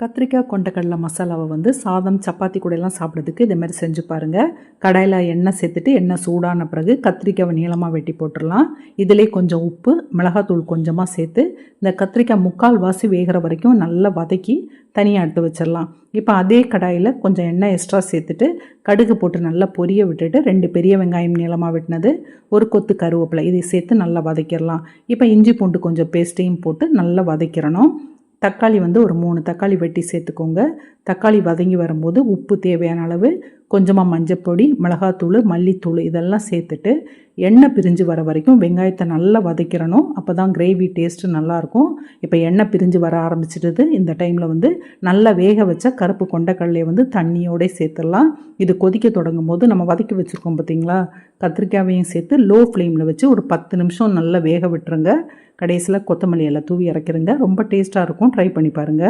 கத்திரிக்காய் கொண்டக்கடலை மசாலாவை வந்து சாதம் சப்பாத்தி கூடலாம் சாப்பிட்றதுக்கு இதேமாதிரி செஞ்சு பாருங்கள் கடாயில் எண்ணெய் சேர்த்துட்டு எண்ணெய் சூடான பிறகு கத்திரிக்காவை நீளமாக வெட்டி போட்டுடலாம். இதிலே கொஞ்சம் உப்பு மிளகாத்தூள் கொஞ்சமாக சேர்த்து இந்த கத்திரிக்காய் முக்கால் வாசி வேகிற வரைக்கும் நல்லா வதக்கி தனியாக எடுத்து வச்சிடலாம். இப்போ அதே கடாயில் கொஞ்சம் எண்ணெய் எக்ஸ்ட்ரா சேர்த்துட்டு கடுகு போட்டு நல்லா பொரிய விட்டுட்டு ரெண்டு பெரிய வெங்காயம் நீளமாக வெட்டினது ஒரு கொத்து கருவேப்பிலை இதை சேர்த்து நல்லா வதக்கிடலாம். இப்போ இஞ்சி பூண்டு கொஞ்சம் பேஸ்ட்டையும் போட்டு நல்லா வதக்கிடணும் தக்காளி வந்து ஒரு மூணு தக்காளி வெட்டி சேர்த்துக்கோங்க. தக்காளி வதங்கி வரும்போது உப்பு தேவையான அளவு கொஞ்சமாக மஞ்சப்பொடி மிளகாத்தூள் மல்லித்தூள் இதெல்லாம் சேர்த்துட்டு எண்ணெய் பிரிஞ்சு வர வரைக்கும் வெங்காயத்தை நல்லா வதக்கிறணும். அப்போ தான் கிரேவி டேஸ்ட்டு நல்லாயிருக்கும். இப்போ எண்ணெய் பிரிஞ்சு வர ஆரம்பிச்சிடுது. இந்த டைமில் வந்து நல்லா வேக வச்ச கருப்பு கொண்டக்கடலையை வந்து தண்ணியோட சேர்த்துடலாம். இது கொதிக்க தொடங்கும் போது நம்ம வதக்கி வச்சுருக்கோம் பார்த்தீங்களா கத்திரிக்காயையும் சேர்த்து லோ ஃப்ளேமில் வச்சு ஒரு பத்து நிமிஷம் நல்லா வேக விட்டுருங்க. கடைசியில் கொத்தமல்லி எல்லாம் தூவி இறக்கிருங்க. ரொம்ப டேஸ்ட்டாக இருக்கும். ட்ரை பண்ணி பாருங்கள்